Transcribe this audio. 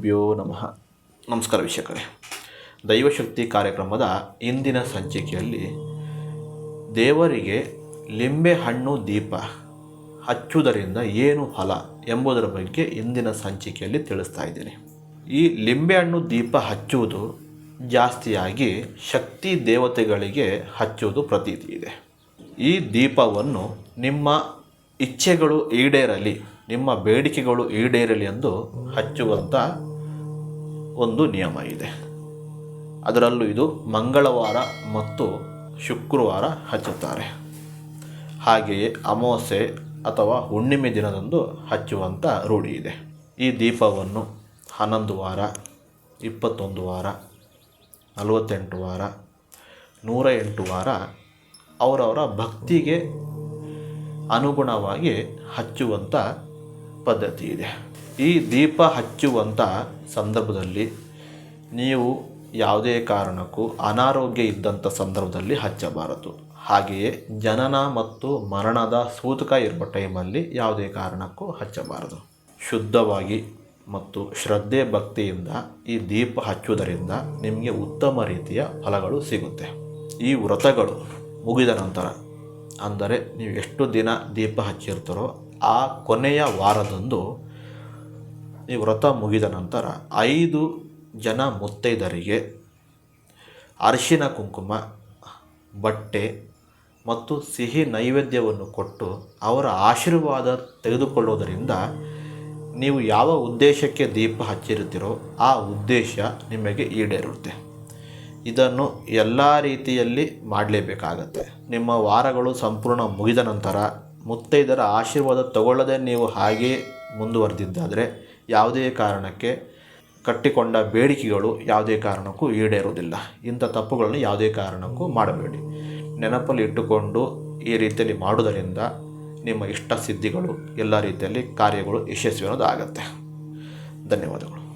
ಗುರುಭ್ಯೋ ನಮಃ. ನಮಸ್ಕಾರ ವೀಕ್ಷಕರೇ. ದೈವಶಕ್ತಿ ಕಾರ್ಯಕ್ರಮದ ಇಂದಿನ ಸಂಚಿಕೆಯಲ್ಲಿ ದೇವರಿಗೆ ಲಿಂಬೆ ಹಣ್ಣು ದೀಪ ಹಚ್ಚುವುದರಿಂದ ಏನು ಫಲ ಎಂಬುದರ ಬಗ್ಗೆ ಇಂದಿನ ಸಂಚಿಕೆಯಲ್ಲಿ ತಿಳಿಸ್ತಾ ಇದ್ದೀನಿ. ಈ ಲಿಂಬೆಹಣ್ಣು ದೀಪ ಹಚ್ಚುವುದು ಜಾಸ್ತಿಯಾಗಿ ಶಕ್ತಿ ದೇವತೆಗಳಿಗೆ ಹಚ್ಚುವುದು ಪ್ರತೀತಿ ಇದೆ. ಈ ದೀಪವನ್ನು ನಿಮ್ಮ ಇಚ್ಛೆಗಳು ಈಡೇರಲಿ, ನಿಮ್ಮ ಬೇಡಿಕೆಗಳು ಈಡೇರಲಿ ಎಂದು ಹಚ್ಚುವಂಥ ಒಂದು ನಿಯಮ ಇದೆ. ಅದರಲ್ಲೂ ಇದು ಮಂಗಳವಾರ ಮತ್ತು ಶುಕ್ರವಾರ ಹಚ್ಚುತ್ತಾರೆ. ಹಾಗೆಯೇ ಅಮಾವಾಸ್ಯೆ ಅಥವಾ ಹುಣ್ಣಿಮೆ ದಿನದಂದು ಹಚ್ಚುವಂಥ ರೂಢಿ ಇದೆ. ಈ ದೀಪವನ್ನು ಹನ್ನೊಂದು ವಾರ, ಇಪ್ಪತ್ತೊಂದು ವಾರ, ನಲವತ್ತೆಂಟು ವಾರ ನೂರ ಎಂಟು ವಾರ ಅವರವರ ಭಕ್ತಿಗೆ ಅನುಗುಣವಾಗಿ ಹಚ್ಚುವಂಥ ಪದ್ಧತಿ ಇದೆ. ಈ ದೀಪ ಹಚ್ಚುವಂಥ ಸಂದರ್ಭದಲ್ಲಿ ನೀವು ಯಾವುದೇ ಕಾರಣಕ್ಕೂ ಅನಾರೋಗ್ಯ ಇದ್ದಂಥ ಸಂದರ್ಭದಲ್ಲಿ ಹಚ್ಚಬಾರದು. ಹಾಗೆಯೇ ಜನನ ಮತ್ತು ಮರಣದ ಸೂತಕ ಇರುವ ಟೈಮಲ್ಲಿ ಯಾವುದೇ ಕಾರಣಕ್ಕೂ ಹಚ್ಚಬಾರದು. ಶುದ್ಧವಾಗಿ ಮತ್ತು ಶ್ರದ್ಧೆ ಭಕ್ತಿಯಿಂದ ಈ ದೀಪ ಹಚ್ಚುವುದರಿಂದ ನಿಮಗೆ ಉತ್ತಮ ರೀತಿಯ ಫಲಗಳು ಸಿಗುತ್ತೆ. ಈ ವ್ರತಗಳು ಮುಗಿದ ನಂತರ, ಅಂದರೆ ನೀವು ಎಷ್ಟು ದಿನ ದೀಪ ಹಚ್ಚಿರ್ತಾರೋ ಆ ಕೊನೆಯ ವಾರದಂದು ಈ ವ್ರತ ಮುಗಿದ ನಂತರ ಐದು ಜನ ಮುತ್ತೈದರಿಗೆ ಅರಿಶಿನ ಕುಂಕುಮ, ಬಟ್ಟೆ ಮತ್ತು ಸಿಹಿ ನೈವೇದ್ಯವನ್ನು ಕೊಟ್ಟು ಅವರ ಆಶೀರ್ವಾದ ತೆಗೆದುಕೊಳ್ಳುವುದರಿಂದ ನೀವು ಯಾವ ಉದ್ದೇಶಕ್ಕೆ ದೀಪ ಹಚ್ಚಿರುತ್ತೀರೋ ಆ ಉದ್ದೇಶ ನಿಮಗೆ ಈಡೇರುತ್ತೆ. ಇದನ್ನು ಎಲ್ಲ ರೀತಿಯಲ್ಲಿ ಮಾಡಲೇಬೇಕಾಗತ್ತೆ. ನಿಮ್ಮ ವಾರಗಳು ಸಂಪೂರ್ಣ ಮುಗಿದ ನಂತರ ಮುತ್ತೈದರ ಆಶೀರ್ವಾದ ತಗೊಳ್ಳದೆ ನೀವು ಹಾಗೇ ಮುಂದುವರೆದಿದ್ದಾದರೆ ಯಾವುದೇ ಕಾರಣಕ್ಕೆ ಕಟ್ಟಿಕೊಂಡ ಬೇಡಿಕೆಗಳು ಯಾವುದೇ ಕಾರಣಕ್ಕೂ ಈಡೇರುವುದಿಲ್ಲ. ಇಂಥ ತಪ್ಪುಗಳನ್ನು ಯಾವುದೇ ಕಾರಣಕ್ಕೂ ಮಾಡಬೇಡಿ. ನೆನಪಲ್ಲಿ ಇಟ್ಟುಕೊಂಡು ಈ ರೀತಿಯಲ್ಲಿ ಮಾಡುವುದರಿಂದ ನಿಮ್ಮ ಇಷ್ಟ ಸಿದ್ಧಿಗಳು, ಎಲ್ಲ ರೀತಿಯಲ್ಲಿ ಕಾರ್ಯಗಳು ಯಶಸ್ವಿ ಅನ್ನೋದು ಆಗುತ್ತೆ. ಧನ್ಯವಾದಗಳು.